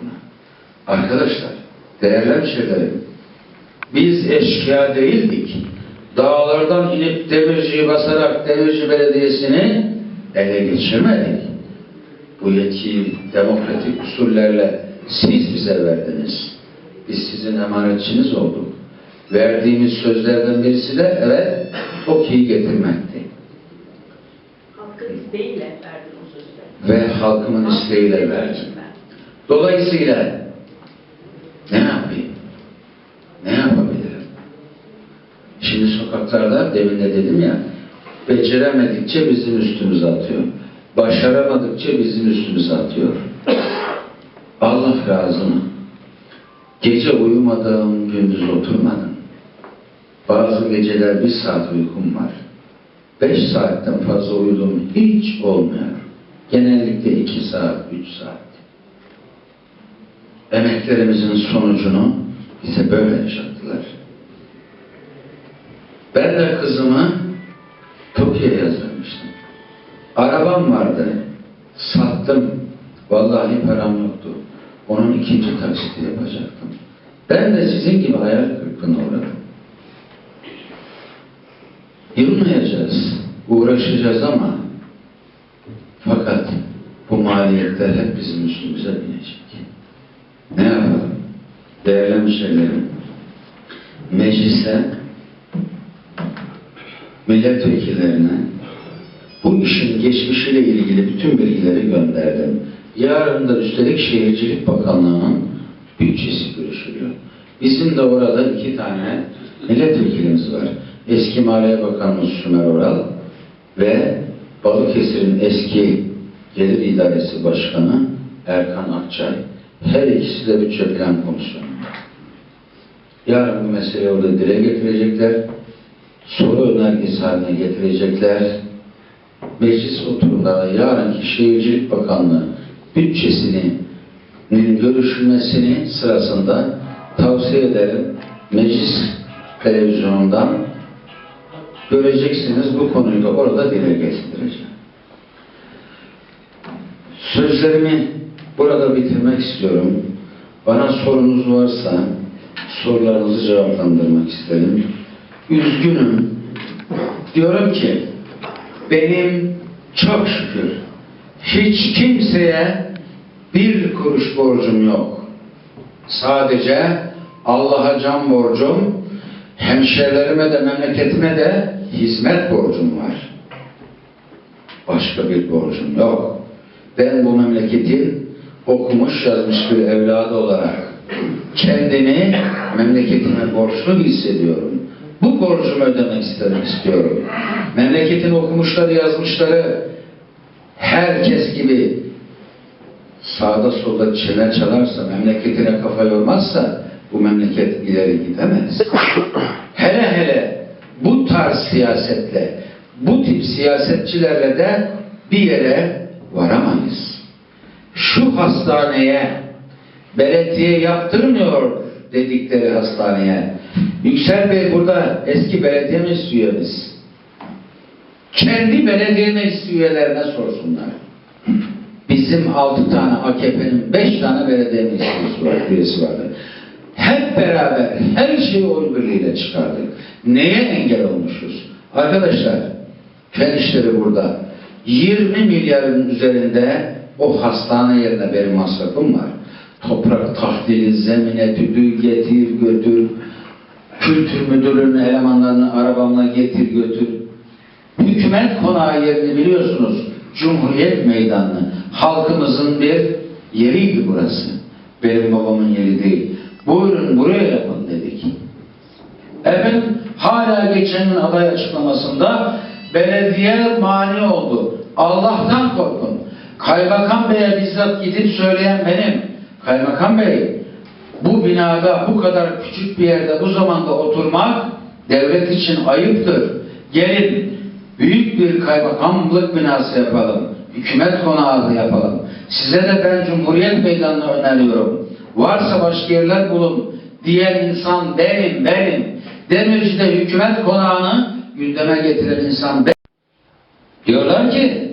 buna. Arkadaşlar, değerli hemşehrilerim, biz eşkıya değildik. Dağlardan inip demirciyi basarak demirci belediyesini ele geçirmedik. Bu yetkiyi demokratik usullerle siz bize verdiniz. Biz sizin emanetçiniz olduk. Verdiğimiz sözlerden birisi de evet TOKİ'yi getirmekti. Hakkın isteğiyle verdin o sözleri. Ve halkımın isteğiyle verdim. Dolayısıyla ne yapayım? Ne yapabilirim? Şimdi sokaklarda demin de dedim ya beceremedikçe bizim üstümüze atıyor. Başaramadıkça bizim üstümüze atıyor. Allah razı mı? Gece uyumadım, gündüz oturmadım. Bazı geceler bir saat uykum var. Beş saatten fazla uyudum hiç olmuyor. Genellikle iki saat, üç saat. Emeklerimizin sonucunu bize böyle yaşattılar. Ben de kızımı Tokyo'ya yazdırmıştım. Arabam vardı. Sattım. Vallahi param yoktu. Onun ikinci taksiti yapacaktım. Ben de sizin gibi hayal kırıklığına uğradım. Yılmayacağız, uğraşacağız ama fakat bu maliyetler hep bizim üstümüze binecek. Hemşehrilerim, meclise, milletvekillerine bu işin geçmişiyle ilgili bütün bilgileri gönderdim. Yarın da üstelik Şehircilik Bakanlığı'nın bütçesi görüşülüyor. Bizim de orada iki tane milletvekilimiz var. Eski Maliye Bakanımız Sümer Oral ve Balıkesir'in eski Gelir İdaresi Başkanı Erkan Akçay. Her ikisi de bütçe plan komisyonunda. Yarın bu meseleyi orada dile getirecekler. Soru önergesi haline getirecekler. Meclis oturumlarında yarınki Şehircilik Bakanlığı bütçesinin görüşülmesini sırasında tavsiye ederim. Meclis televizyonundan göreceksiniz bu konuyu da orada dile getireceğim. Sözlerimi burada bitirmek istiyorum. Bana sorunuz varsa sorularınızı cevaplandırmak isterim. Üzgünüm. Diyorum ki benim çok şükür hiç kimseye bir kuruş borcum yok. Sadece Allah'a can borcum, hemşerilerime de memleketime de hizmet borcum var. Başka bir borcum yok. Ben bu memleketin okumuş yazmış bir evladı olarak kendimi memleketime borçlu hissediyorum. Bu borcumu ödemek istedim, istiyorum. Memleketin okumuşları, yazmışları herkes gibi sağda solda çene çalarsa, memleketine kafa yormazsa bu memleket ileri gidemez. hele hele bu tarz siyasetle, bu tip siyasetçilerle de bir yere varamayız. Şu hastaneye belediye yaptırmıyor dedikleri hastaneye. Yüksel Bey burada eski belediye meclis üyemiz. Kendi belediye meclis üyelerine sorsunlar. Bizim altı tane AKP'nin beş tane belediye meclis var, üyesi vardı. Hep beraber her şeyi oy birliğiyle çıkardık. Neye engel olmuşuz? Arkadaşlar, fen işleri burada. 20 milyarın üzerinde o hastane yerine benim masrafım var. Toprak tahlili, zemine tüdü getir götür. Kültür müdürlüğünün elemanlarını arabamla getir götür. Hükümet konağı yerini biliyorsunuz. Cumhuriyet Meydanı. Halkımızın bir yeriydi burası. Benim babamın yeri değil. Buyurun buraya yapın dedik. Efendim hala geçenin aday açıklamasında belediye mani oldu. Allah'tan korkun. Kaymakam Bey'e bizzat gidip söyleyen benim. Kaymakam Bey bu binada bu kadar küçük bir yerde bu zamanda oturmak devlet için ayıptır. Gelin büyük bir kaymakamlık binası yapalım. Hükümet konağı yapalım. Size de ben Cumhuriyet Meydanı'nı öneriyorum. Varsa başka yerler bulun diyen insan benim, benim. Demirci'de hükümet konağını gündeme getiren insan benim. Diyorlar ki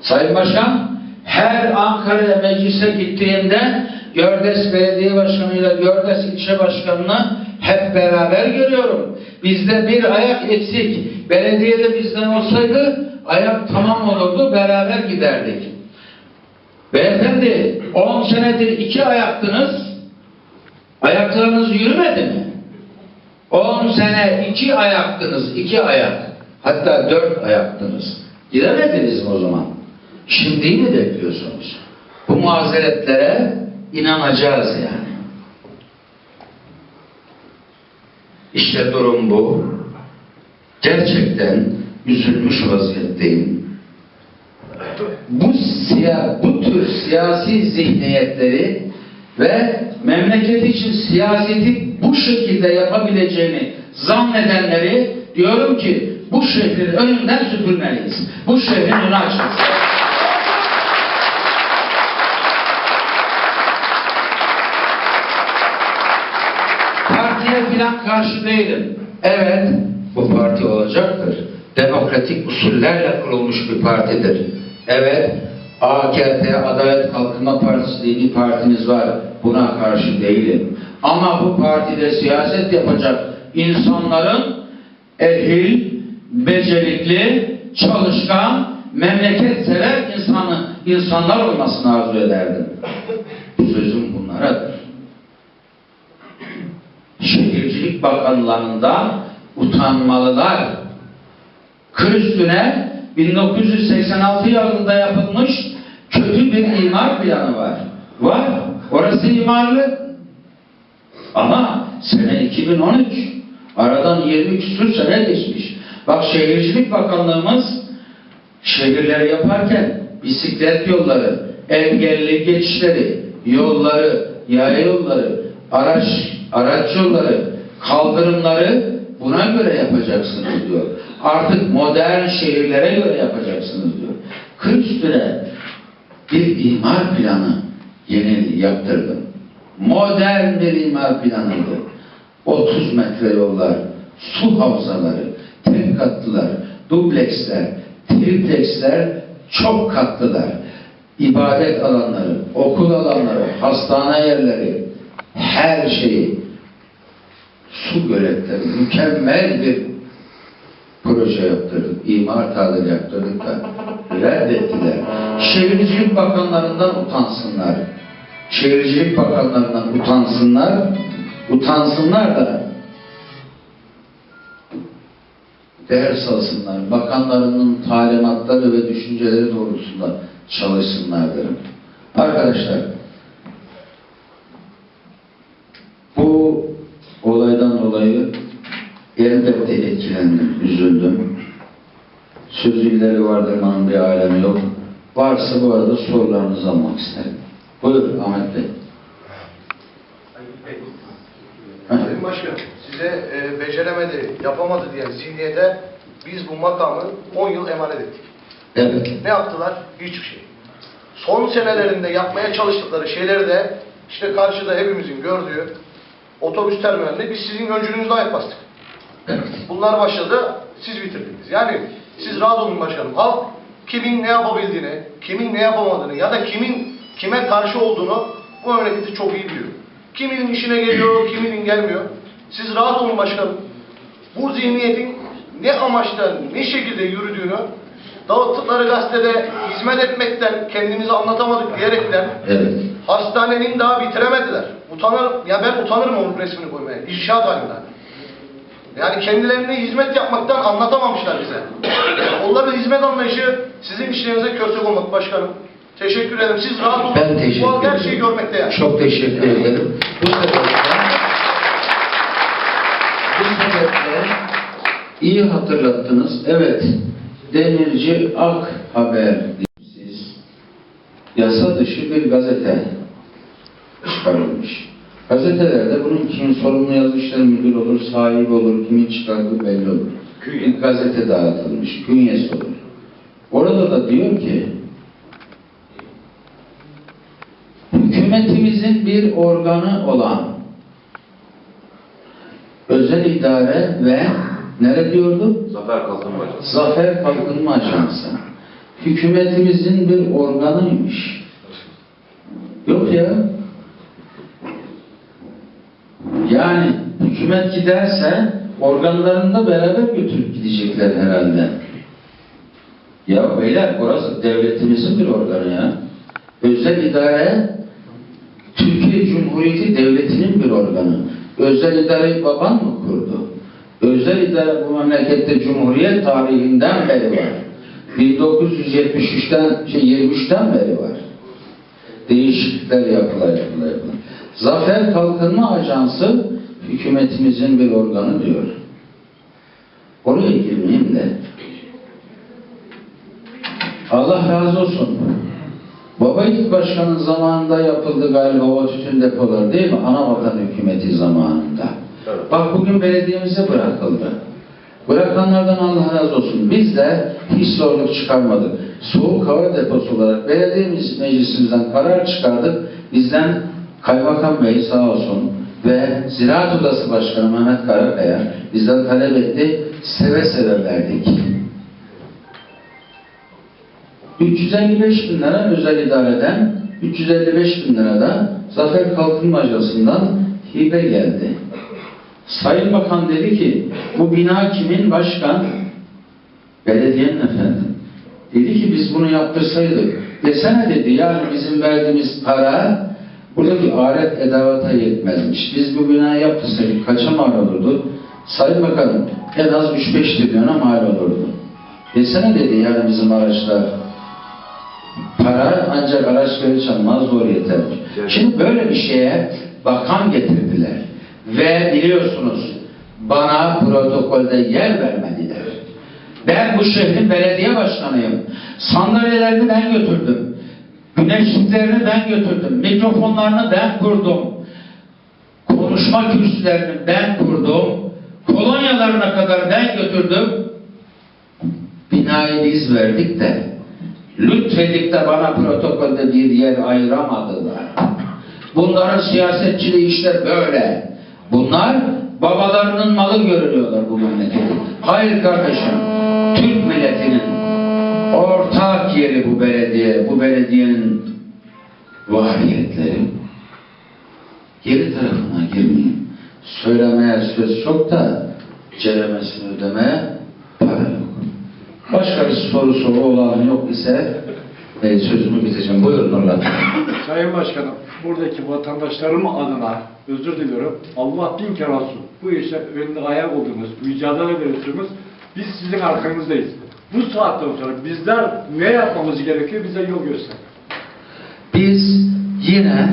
Sayın Başkan Her Ankara'ya meclise gittiğimde Gördes Belediye Başkanı'yla Gördes İlçe Başkanı'nı hep beraber görüyorum. Bizde bir ayak eksik. Belediyede bizden olsaydı ayak tamam olurdu, beraber giderdik. Beyefendi 10 senedir iki ayaktınız. Ayaklarınız yürümedi mi? 10 sene iki ayaktınız, iki ayak. Hatta dört ayaktınız. Gidemediniz mi o zaman? Şimdi mi bekliyorsunuz? Bu mazeretlere inanacağız yani. İşte durum bu. Gerçekten üzülmüş vaziyetteyim. Bu siya, bu tür siyasi zihniyetleri ve memleket için siyaseti bu şekilde yapabileceğini zannedenleri diyorum ki bu şehrin önünden süpürmeliyiz. Bu şehrin önü açılsın. Partiye filan karşı değilim. Evet, bu parti olacaktır. Demokratik usullerle kurulmuş bir partidir. Evet, AKP, Adalet Kalkınma Partisi diye bir partiniz var. Buna karşı değilim. Ama bu partide siyaset yapacak insanların ehil, becerikli, çalışkan, memleket sever insanı, insanlar olmasını arzu ederdim. Bakanlığı'ndan utanmalılar. Kır üstüne 1986 yılında yapılmış kötü bir imar planı var. Var. Orası imarlı. Ama sene 2013. Aradan 20 küsur sene geçmiş. Bak Şehircilik Bakanlığımız şehirleri yaparken bisiklet yolları, engelli geçişleri, yolları, yaya yolları, araç araç yolları, kaldırımları buna göre yapacaksınız diyor. Artık modern şehirlere göre yapacaksınız diyor. Kır üstüne bir imar planı yeni yaptırdım. Modern bir imar planıydı. 30 metre yollar, su havzaları, tek katlılar, dubleksler, tripleksler, çok katlılar, ibadet alanları, okul alanları, hastane yerleri, her şeyi, su göletleri, mükemmel bir proje yaptırdık, imar tadili yaptırdık da reddettiler. Şehircilik bakanlarından utansınlar. Şehircilik bakanlarından utansınlar, utansınlar da ders alsınlar. Bakanlarının talimatları ve düşünceleri doğrultusunda çalışsınlar derim. Arkadaşlar, bu olaydan dolayı elbette etkilendim, üzüldüm. Sözü ileri vardırmanın bir alemi yok. Varsa bu arada sorularınızı almak isterim. Buyur Ahmet Bey. Sayın Başkan, size e, beceremedi, yapamadı diye zihniyete biz bu makamı 10 yıl emanet ettik. Evet. Ne yaptılar? Hiçbir şey. Son senelerinde yapmaya çalıştıkları şeyleri de işte karşıda hepimizin gördüğü otobüs terminalinde biz sizin öncülüğünüzde ayak bastık. Evet. Bunlar başladı, siz bitirdiniz. Yani siz rahat olun başkanım. Halk kimin ne yapabildiğini, kimin ne yapamadığını ya da kimin kime karşı olduğunu bu memleketi çok iyi biliyor. Kiminin işine geliyor, kiminin gelmiyor. Siz rahat olun başkanım. Bu zihniyetin ne amaçla, ne şekilde yürüdüğünü dağıttıkları gazetede hizmet etmekten, kendimizi anlatamadık diyerekten Evet. hastanenin daha bitiremediler. Utanır, ya ben utanırım onun resmini koymaya. İnşaat halinden. Yani kendilerine hizmet yapmaktan anlatamamışlar bize. Onların hizmet anlayışı sizin işlerinize köstek olmak başkanım. Teşekkür ederim. Siz rahat olun. Ben teşekkür Bu halk ederim. her şeyi görmekte yani. Çok teşekkür ederim. Bu sebeple bu sebeple iyi hatırlattınız. Evet. Demirci Ak Haber siz yasa dışı bir gazete çıkarılmış. Gazetelerde bunun kim sorumlu yazışları müdür olur, sahibi olur, kimin çıkardığı belli olur. Bir gazete dağıtılmış, künyesi olur. Orada da diyor ki hükümetimizin bir organı olan özel idare ve nere diyordu? Zafer Kalkınma Ajansı. Zafer Kalkınma Ajansı hükümetimizin bir organıymış. Yok ya. Yani hükümet giderse organlarını da beraber götürüp gidecekler herhalde. Ya beyler orası devletimizin bir organı ya. Özel idare Türkiye Cumhuriyeti Devleti'nin bir organı. Özel idareyi baban mı kurdu? Özel idare bu memlekette Cumhuriyet tarihinden beri var. 1973'ten, şey 23'ten beri var. Değişiklikler yapıla yapıla. Zafer Kalkınma Ajansı hükümetimizin bir organı diyor. Oraya girmeyeyim de. Allah razı olsun. Baba İlk Başkan'ın zamanında yapıldı galiba o tütün depoları değil mi? Anavatan hükümeti zamanında. Evet. Bak bugün belediyemize bırakıldı. Bırakanlardan Allah razı olsun. Biz de hiç zorluk çıkarmadık. Soğuk hava deposu olarak belediye meclisimizden karar çıkardık. Bizden Kaymakam Bey sağ olsun ve Ziraat Odası Başkanı Mehmet Karakaya bizden talep etti. Seve seve verdik. 355 bin lira özel idareden, 355 bin lira da Zafer Kalkınma Ajansı'ndan hibe geldi. Sayın Bakan dedi ki, bu bina kimin başkan? Belediyenin efendim. Dedi ki biz bunu yaptırsaydık. Desene dedi yani bizim verdiğimiz para buradaki alet edavata yetmezmiş. Biz bu binayı yaptırsaydık kaça mal olurdu? Sayın Bakanım en az 3-5 trilyona mal olurdu. Desene dedi yani bizim araçlar para ancak araç geri çalmaz zor yeter. Evet. Şimdi böyle bir şeye bakan getirdiler. Ve biliyorsunuz bana protokolde yer vermediler. Ben bu şehrin belediye başkanıyım. Sandalyelerini ben götürdüm. Güneşliklerini ben götürdüm. Mikrofonlarını ben kurdum. Konuşma kürsülerini ben kurdum. Kolonyalarına kadar ben götürdüm. Binayı biz verdik de lütfedip de bana protokolde bir yer ayıramadılar. Bunların siyasetçiliği işte böyle. Bunlar babalarının malı görülüyorlar bu memlekette. Hayır kardeşim, Türk milletinin ortak yeri bu belediye, bu belediyenin variyetleri. Geri tarafına girmeyeyim. Söylemeye söz çok da ceremesini ödemeye para yok. Başka bir sorusu olan yok ise e, sözümü biteceğim. Buyurun Nurlan. Sayın Başkanım, buradaki vatandaşlarım adına özür diliyorum. Allah bin kere olsun. Bu işe önünde ayak olduğumuz, mücadele veriyorsunuz. Biz sizin arkanızdayız. Bu saatten sonra bizler ne yapmamız gerekiyor bize yol göster. Biz yine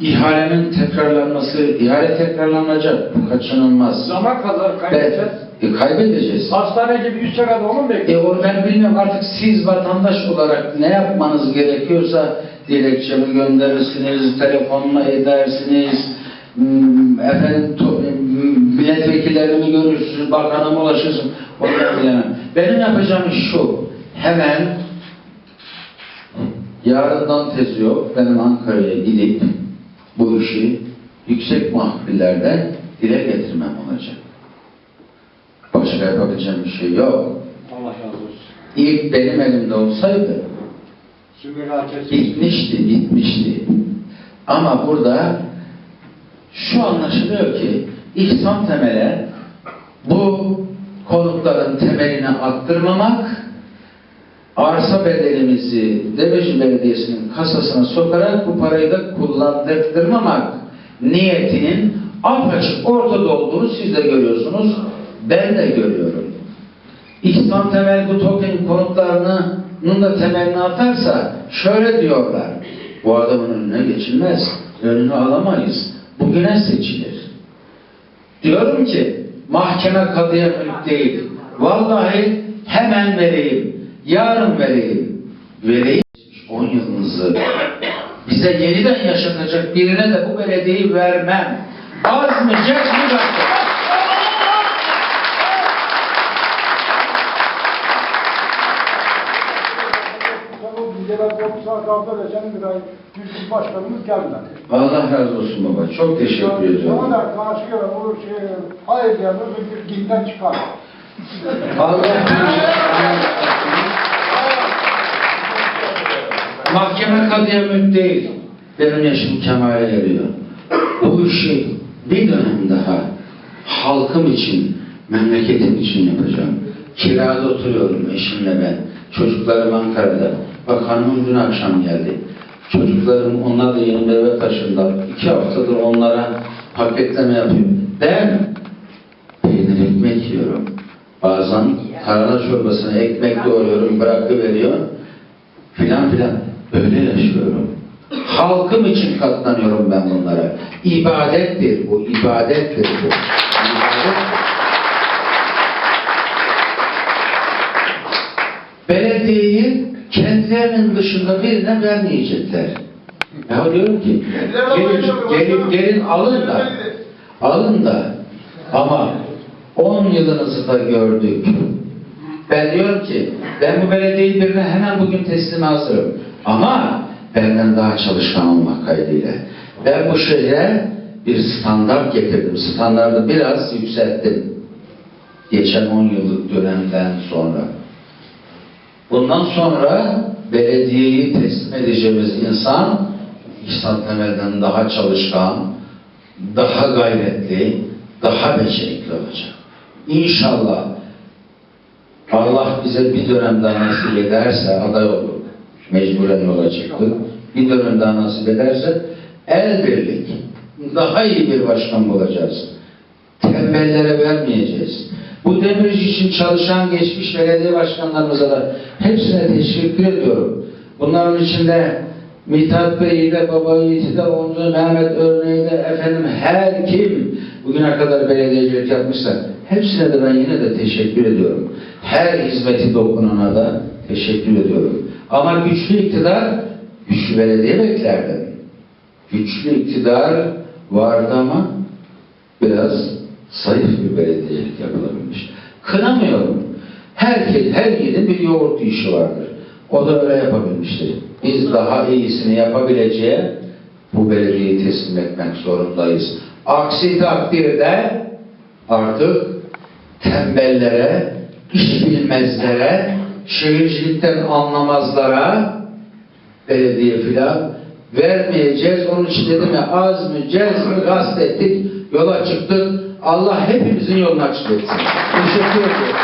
ihalenin tekrarlanması, ihale tekrarlanacak. Bu kaçınılmaz. Zaman kadar kaybedeceğiz. e, kaybedeceğiz. Hastane gibi üç kadar onu mu E bekliyor? onu ben bilmiyorum artık siz vatandaş olarak ne yapmanız gerekiyorsa dilekçemi gönderirsiniz, telefonla edersiniz, hmm, efendim hmm, milletvekillerimi görürsünüz, bakanıma ulaşırsınız. Onları bilemem. Benim yapacağım iş şu, hemen yarından tezi yok, benim Ankara'ya gidip bu işi yüksek mahfillerde dile getirmem olacak. Başka yapabileceğim bir şey yok. Allah razı olsun. İlk benim elimde olsaydı bitmişti, bitmişti. Ama burada şu anlaşılıyor ki İhsan Temel'e bu konutların temelini attırmamak, arsa bedelimizi Deveci Belediyesi'nin kasasına sokarak bu parayı da kullandırtmamak niyetinin apaçık ortada olduğunu siz de görüyorsunuz, ben de görüyorum. İhsan Temel bu token konutlarının da temelini atarsa şöyle diyorlar. Bu adamın önüne geçilmez. Önünü alamayız. Bugüne seçilir. Diyorum ki mahkeme kadıya mülk değil. Vallahi hemen vereyim. Yarın vereyim. Vereyim. 10 yılınızı bize yeniden yaşatacak birine de bu belediyeyi vermem. Az mı, geç mi baktım? Bize ben 9 saat aldı da bir ay Türk başkanımız geldiler. Allah razı olsun baba. Çok teşekkür ediyorum. Sonra da karşıya o şey, hayır diyenler bir dinden çıkar. Allah Mahkeme kadıya mülk değil. Benim yaşım kemale eriyor. Bu işi bir dönem daha halkım için, memleketim için yapacağım. Kirada oturuyorum eşimle ben. Çocuklarım Ankara'da. Bak hanımım dün akşam geldi. Çocuklarım onlar da yeni bir eve taşındılar. İki haftadır onlara paketleme yapıyorum. Ben peynir ekmek yiyorum. Bazen tarhana çorbasına ekmek doğruyorum, bırakıveriyor. Filan filan. Öyle yaşıyorum. Halkım için katlanıyorum ben bunlara. İbadettir bu, ibadettir bu. İbadettir. Belediyeyi kendilerinin dışında birine vermeyecekler. Ya diyorum ki, gelin, gelin, gelin alın da, alın da ama 10 yılınızı da gördük. Ben diyorum ki, ben bu belediyeyi birine hemen bugün teslime hazırım. Ama benden daha çalışkan olmak kaydıyla. Ben bu şehre bir standart getirdim. Standartı biraz yükselttim. Geçen 10 yıllık dönemden sonra. Bundan sonra belediyeyi teslim edeceğimiz insan İhsan Temel'den daha çalışkan, daha gayretli, daha becerikli olacak. İnşallah Allah bize bir dönem daha nasip ederse aday olur. Mecburen yola çıktık. Bir dönem daha nasip ederse el birlik daha iyi bir başkan bulacağız. Tembellere vermeyeceğiz. Bu demirci için çalışan geçmiş belediye başkanlarımıza da hepsine teşekkür ediyorum. Bunların içinde Mithat Bey'i de, Baba Yiğit'i de, Oncu Mehmet Örneği de, efendim her kim bugüne kadar belediyecilik yapmışsa hepsine de ben yine de teşekkür ediyorum. Her hizmeti dokunana da teşekkür ediyorum. Ama güçlü iktidar, güçlü belediye beklerdim. Güçlü iktidar vardı ama biraz zayıf bir yapılabilmiş. Kınamıyorum. Herkes, her yerin bir yoğurt işi vardır. O da öyle yapabilmiştir. Biz daha iyisini yapabileceğe bu belediyeyi teslim etmek zorundayız. Aksi takdirde artık tembellere, iş bilmezlere, şehircilikten anlamazlara belediye filan vermeyeceğiz. Onun için dedim ya az mı, cez mi gasp ettik, yola çıktık. Allah hepimizin yolunu açık etsin. Teşekkür ederim.